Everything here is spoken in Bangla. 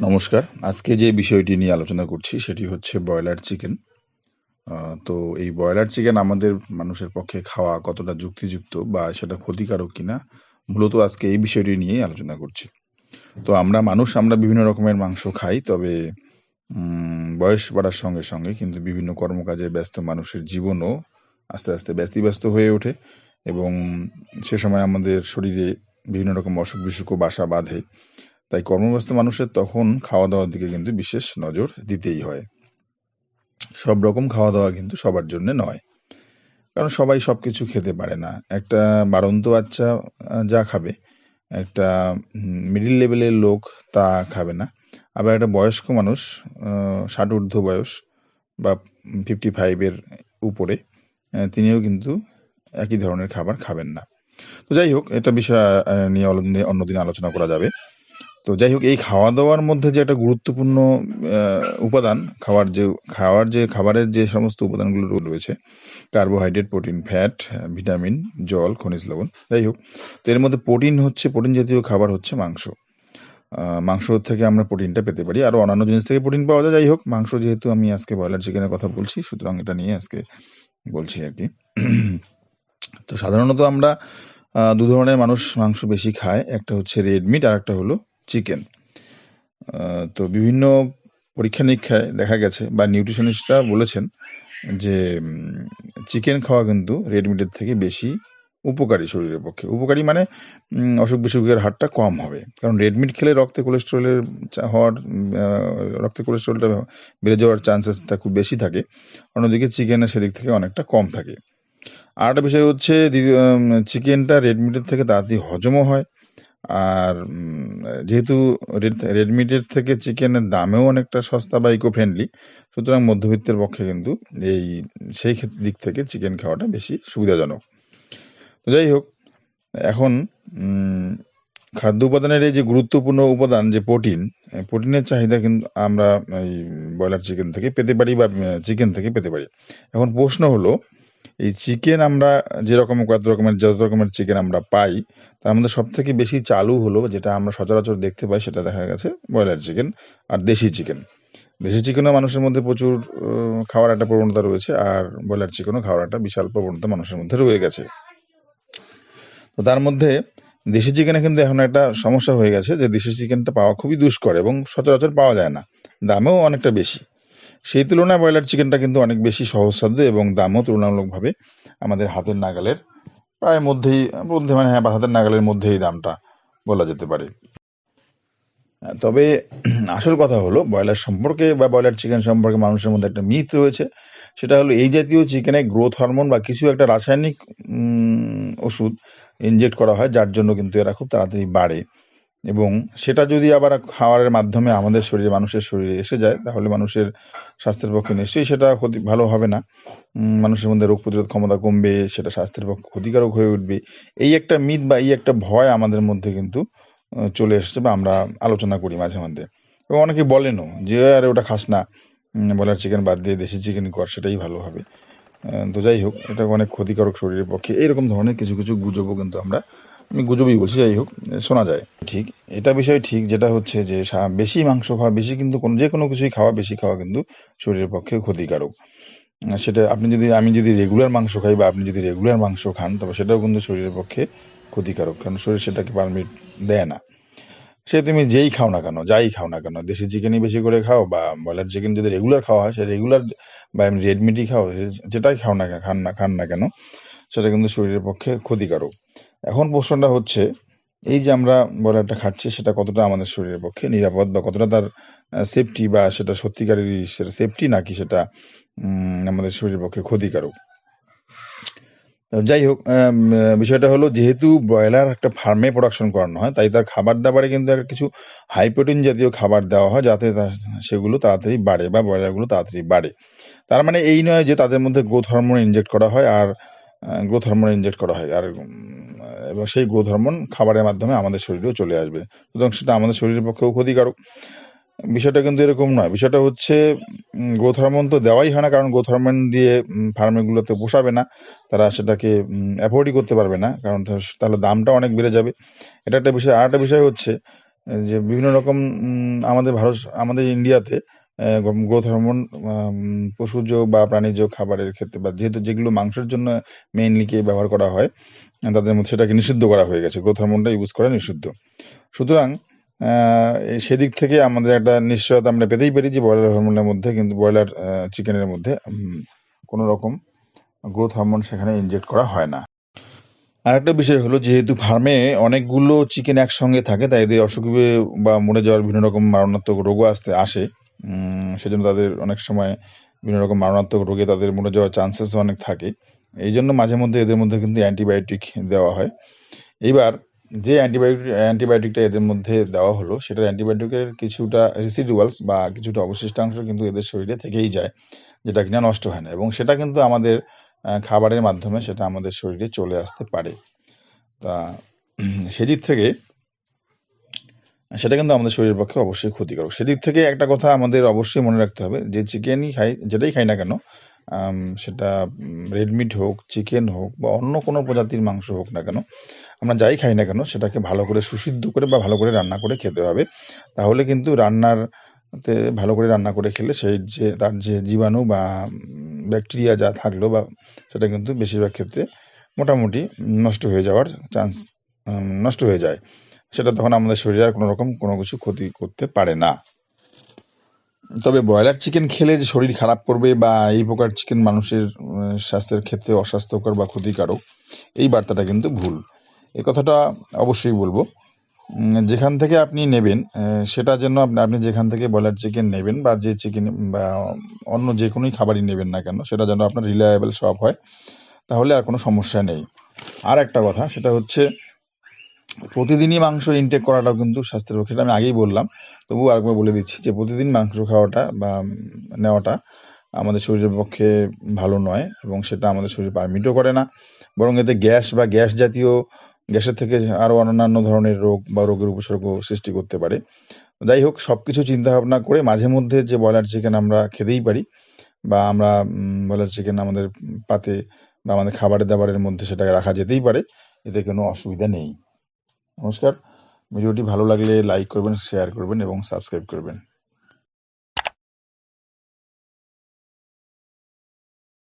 নমস্কার। আজকে যে বিষয়টি নিয়ে আলোচনা করছি সেটি হচ্ছে ব্রয়লার চিকেন। তো এই ব্রয়লার চিকেন আমাদের মানুষের পক্ষে খাওয়া কতটা যুক্তিযুক্ত বা সেটা ক্ষতিকারক কিনা মূলত আজকে এই বিষয়টি নিয়েই আলোচনা করছি। তো আমরা মানুষ আমরা বিভিন্ন রকমের মাংস খাই। তবে বয়স বাড়ার সঙ্গে, সঙ্গে কিন্তু বিভিন্ন কর্মকাজে ব্যস্ত মানুষের জীবনও আস্তে, আস্তে ব্যতিব্যস্ত হয়ে ওঠে এবং সে সময় আমাদের শরীরে বিভিন্ন রকম অসুখ-বিসুখও বাসা বাঁধে। তাই কর্মব্যস্ত মানুষের তখন খাওয়া-দাওয়ার দিকে কিন্তু বিশেষ নজর দিতেই হয়। সব রকম খাওয়া-দাওয়া কিন্তু সবার জন্যে নয়। কারণ সবাই সব কিছু খেতে পারে না। একটা বাড়ন্ত বাচ্চা যা খাবে, একটা মিডিল লেভেলের লোক তা খাবে না। আবার একটা বয়স্ক মানুষ ষাট ঊর্ধ্ব বয়স বা ফিফটি ফাইভের উপরে তিনিও কিন্তু একই ধরনের খাবার খাবেন না। তো যাই হোক এটা বিষয় নিয়ে অন্যদিন আলোচনা করা যাবে। তো যাই হোক এই খাওয়া-দাওয়ার মধ্যে যে একটা গুরুত্বপূর্ণ উপাদান খাওয়ার যে খাওয়ার যে খাবারের যে সমস্ত উপাদানগুলো রয়েছে কার্বোহাইড্রেট, প্রোটিন, ফ্যাট, ভিটামিন, জল, খনিজ লবণ। যাই হোক তো এর মধ্যে প্রোটিন হচ্ছে প্রোটিন জাতীয় খাবার হচ্ছে মাংস। মাংস থেকে আমরা প্রোটিনটা পেতে পারি। আরও অন্যান্য জিনিস থেকে প্রোটিন পাওয়া যায়। যাই হোক মাংস যেহেতু আমি আজকে ব্রয়লার চিকেনের কথা বলছি সুতরাং এটা নিয়ে আজকে বলছি আর কি তো সাধারণত আমরা দু ধরনের মানুষ মাংস বেশি খায়। একটা হচ্ছে রেড মিট আরেকটা হলো চিকেন। তো বিভিন্ন পরীক্ষা-নিরীক্ষায় দেখা গেছে বা নিউট্রিশনিস্টরা বলেছেন যে চিকেন খাওয়া কিন্তু রেড মিটের থেকে বেশি উপকারী শরীরের পক্ষে। উপকারী মানে অসুখ-বিসুখের হারটা কম হবে। কারণ রেড মিট খেলে রক্তে কোলেস্টেরলের হওয়ার রক্তে কোলেস্টেরলটা বেড়ে যাওয়ার চান্সেসটা খুব বেশি থাকে। অন্যদিকে চিকেনের সেদিক থেকে অনেকটা কম থাকে। আরেকটা বিষয় হচ্ছে চিকেনটা রেড মিটের থেকে তাড়াতাড়ি হজমও হয়। আর যেহেতু রেড মিটের থেকে চিকেনের দামেও অনেকটা সস্তা বা ইকো ফ্রেন্ডলি সুতরাং মধ্যবিত্তের পক্ষে কিন্তু এই সেই ক্ষেত্রে দিক থেকে চিকেন খাওয়াটা বেশি সুবিধাজনক। তো যাই হোক এখন খাদ্য উপাদানের এই যে গুরুত্বপূর্ণ উপাদান যে প্রোটিন, প্রোটিনের চাহিদা কিন্তু আমরা এই ব্রয়লার চিকেন থেকে পেতে পারি বা চিকেন থেকে পেতে পারি। এখন প্রশ্ন হলো এই চিকেন আমরা যেরকম কত রকমের, যত রকমের চিকেন আমরা পাই, তার মধ্যে সবথেকে বেশি চালু হলো, যেটা আমরা সচরাচর দেখতে পাই, সেটা দেখা গেছে ব্রয়লার চিকেন আর দেশি চিকেন। দেশি চিকেনও মানুষের মধ্যে প্রচুর খাওয়ার একটা প্রবণতা রয়েছে, আর ব্রয়লার চিকেনও খাওয়ার একটা বিশাল প্রবণতা মানুষের মধ্যে রয়ে গেছে। তো তার মধ্যে দেশি চিকেনে কিন্তু এখন একটা সমস্যা হয়ে গেছে যে দেশি চিকেনটা পাওয়া খুবই দুষ্কর এবং সচরাচর পাওয়া যায় না। দামেও অনেকটা বেশি। সেই তুলনায় ব্রয়লার চিকেনটা কিন্তু অনেক বেশি সহজসাধ্য এবং দামও তুলনামূলকভাবে আমাদের হাতের নাগালের প্রায় মধ্যেই মধ্যে মানে হ্যাঁ, হাতের নাগালের মধ্যেই দামটা বলা যেতে পারে। তবে আসল কথা হলো ব্রয়লার সম্পর্কে বা ব্রয়লার চিকেন সম্পর্কে মানুষের মধ্যে একটা মিথ রয়েছে। সেটা হলো এই জাতীয় চিকেনে গ্রোথ হরমোন বা কিছু একটা রাসায়নিক ওষুধ ইনজেক্ট করা হয় যার জন্য কিন্তু এরা খুব তাড়াতাড়ি বাড়ে। এবং সেটা যদি আবার খাওয়ারের মাধ্যমে আমাদের শরীরে মানুষের শরীরে এসে যায় তাহলে মানুষের স্বাস্থ্যের পক্ষে নিশ্চয়ই সেটা ক্ষতি ভালো হবে না। মানুষের মধ্যে রোগ প্রতিরোধ ক্ষমতা কমবে, সেটা স্বাস্থ্যের পক্ষে ক্ষতিকারক হয়ে উঠবে। এই একটা মিথ বা এই একটা ভয় আমাদের মধ্যে কিন্তু চলে এসেছে বা আমরা আলোচনা করি মাঝে মধ্যে। এবং অনেকে বলেনও যে, "আরে ওটা খাস না। বলার চিকেন বাদ দিয়ে দেশি চিকেনই কর সেটাই ভালো হবে।" তো যাই হোক এটা অনেক ক্ষতিকারক শরীরের পক্ষে। এরকম ধরনের কিছু, কিছু গুজবও কিন্তু আমরা আমি গুজবই বলছি যাই হোক শোনা যায়। ঠিক এটা বিষয় ঠিক যেটা হচ্ছে যে বেশি মাংস খাওয়া বেশি কিন্তু কোনো যে কোনো কিছুই খাওয়া বেশি খাওয়া কিন্তু শরীরের পক্ষে ক্ষতিকারক। সেটা আপনি যদি আমি যদি রেগুলার মাংস খাই বা আপনি যদি রেগুলার মাংস খান তবে সেটাও কিন্তু শরীরের পক্ষে ক্ষতিকারক। কারণ শরীর সেটাকে পারমিট দেয় না। সে তুমি যেই খাও না কেন, যাই খাও না কেন, দেশি চিকেনই বেশি করে খাও বা ব্রয়লার চিকেন যদি রেগুলার খাওয়া হয় সে রেগুলার বা এমনি রেড মিটই খাও যেটাই খাও না খান না খান না কেন সেটা কিন্তু শরীরের পক্ষে ক্ষতিকারক। এখন প্রশ্নটা হচ্ছে, এই যে আমরা ব্রয়লারটা খাচ্ছি, সেটা কতটা আমাদের শরীরের পক্ষে নিরাপদ বা কতটা তার সেফটি বা সেটা সত্যিকারেরই সেটা সেফটি নাকি সেটা আমাদের শরীরের পক্ষে ক্ষতিকারক। যাই হোক বিষয়টা হলো যেহেতু ব্রয়লার একটা ফার্মে প্রোডাকশন করানো হয়, তাই তার খাবার-দাবারে কিন্তু একটা কিছু হাই প্রোটিন জাতীয় খাবার দেওয়া হয় যাতে সেগুলো তাড়াতাড়ি বাড়ে বা ব্রয়লারগুলো তাড়াতাড়ি বাড়ে। তার মানে এই নয় যে তাদের মধ্যে গ্রোথ হরমোন ইনজেক্ট করা হয় আর গ্রোথ হরমোন ইনজেক্ট করা হয়। আর এবং সেই গ্রোথ হরমোন খাবারের মাধ্যমে আমাদের শরীরেও চলে আসবে। সুতরাং সেটা আমাদের শরীরের পক্ষেও ক্ষতিকারক। বিষয়টা কিন্তু এরকম নয়। বিষয়টা হচ্ছে গ্রোথ হরমোন তো দেওয়াই হয় না, কারণ গ্রোথ হরমোন দিয়ে, উম ফার্মে পোষাবে না। তারা সেটাকে অ্যাফোর্ডই করতে পারবে না। কারণ তাহলে দামটা অনেক বেড়ে যাবে। এটা একটা বিষয়। আরেকটা বিষয় হচ্ছে, যে বিভিন্ন রকম আমাদের ভারত, আমাদের ইন্ডিয়াতে গ্রোথ হরমোন পশুজ বা প্রাণীজ খাবারের ক্ষেত্রে বা যেহেতু যেগুলো মাংসের জন্য মেইনলি কে ব্যবহার করা হয়, তাদের মধ্যে সেটাকে নিষিদ্ধ করা হয়ে গেছে। গ্রোথ হরমোনটা ইউজ করা নিষিদ্ধ। সুতরাং সেদিক থেকে আমাদের একটা নিশ্চয়তা আমরা পেতেই পারি যে ব্রয়লার হরমোনের মধ্যে কিন্তু ব্রয়লার চিকেনের মধ্যে কোনো রকম গ্রোথ হরমোন সেখানে ইনজেক্ট করা হয় না। আরেকটা বিষয় হলো, যেহেতু ফার্মে অনেকগুলো চিকেন একসঙ্গে থাকে, তাই এদের অসুখ বা মরে যাওয়ার বিভিন্ন রকম মারণাত্মক রোগও আসতে আসে। সেজন্য তাদের অনেক সময় বিভিন্ন রকম মারণাত্মক রোগে তাদের মরে যাওয়ার চান্সেস অনেক থাকে। এই জন্য মাঝে মধ্যে এদের মধ্যে কিন্তু অ্যান্টিবায়োটিক দেওয়া হয়। এইবার যে অ্যান্টিবায়োটিক অ্যান্টিবায়োটিকটা এদের মধ্যে দেওয়া হলো সেটা অ্যান্টিবায়োটিকের কিছুটা রেসিডুয়ালস বা কিছুটা অবশিষ্টাংশ কিন্তু এদের শরীরে থেকেই যায়, যেটা কিনা নষ্ট হয় না। এবং সেটা কিন্তু আমাদের খাবারের মাধ্যমে সেটা আমাদের শরীরে চলে আসতে পারে। তা সেদিক থেকে সেটা কিন্তু আমাদের শরীরের পক্ষে অবশ্যই ক্ষতিকারক। সেদিক থেকে একটা কথা আমাদের অবশ্যই মনে রাখতে হবে যে চিকেনই খাই, যেটাই খাই না কেন সেটা রেড মিট হোক চিকেন হোক, বা অন্য কোনো প্রজাতির মাংস হোক না কেন, আমরা যাই খাই না কেন, সেটাকে ভালো করে সুসিদ্ধ করে বা ভালো করে রান্না করে খেতে হবে। তাহলে কিন্তু রান্নার তে ভালো করে রান্না করে খেলে সেই যে, তার যে জীবাণু বা ব্যাকটেরিয়া যা থাকল বা, সেটা কিন্তু বেশিরভাগ ক্ষেত্রে মোটামুটি নষ্ট হয়ে যাওয়ার চান্স নষ্ট হয়ে যায়। সেটা তখন আমাদের শরীরে আর কোনো রকম কোনো কিছু ক্ষতি করতে পারে না। তবে ব্রয়লার চিকেন খেলে যে শরীর খারাপ করবে বা এই প্রকার চিকেন মানুষের স্বাস্থ্যের ক্ষেত্রে অস্বাস্থ্যকর বা ক্ষতিকারক, এই বার্তাটা কিন্তু ভুল। এ কথাটা অবশ্যই বলব। যেখান থেকে আপনি নেবেন সেটা যেন আপনি যেখান থেকে ব্রয়লার চিকেন নেবেন বা যে চিকেন বা অন্য যে কোনোই খাবারই নেবেন না কেন, সেটা যেন আপনার রিলায়েবল শপ হয়, তাহলে আর কোনো সমস্যা নেই। আর একটা কথা, সেটা হচ্ছে প্রতিদিনই মাংস ইনটেক করাটাও কিন্তু স্বাস্থ্যের পক্ষে আমি আগেই বললাম। তবুও আরেকবার বলে দিচ্ছি যে প্রতিদিন মাংস খাওয়াটা বা নেওয়াটা আমাদের শরীরের পক্ষে ভালো নয় এবং সেটা আমাদের শরীর পারমিটও করে না। বরং এতে গ্যাস বা গ্যাস জাতীয়, গ্যাসের থেকে আরও অন্যান্য ধরনের রোগ বা রোগের উপসর্গ সৃষ্টি করতে পারে। যাই হোক সব কিছু চিন্তা ভাবনা করে মাঝে মধ্যে যে ব্রয়লার চিকেন আমরা খেতেই পারি বা আমরা ব্রয়লার চিকেন আমাদের পাতে বা আমাদের খাবারের দাবারের মধ্যে সেটাকে রাখা যেতেই পারে, এতে কোনো অসুবিধা নেই। নমস্কার। ভিডিওটি ভালো লাগলে লাইক করবেন শেয়ার করবেন এবং সাবস্ক্রাইব করবেন।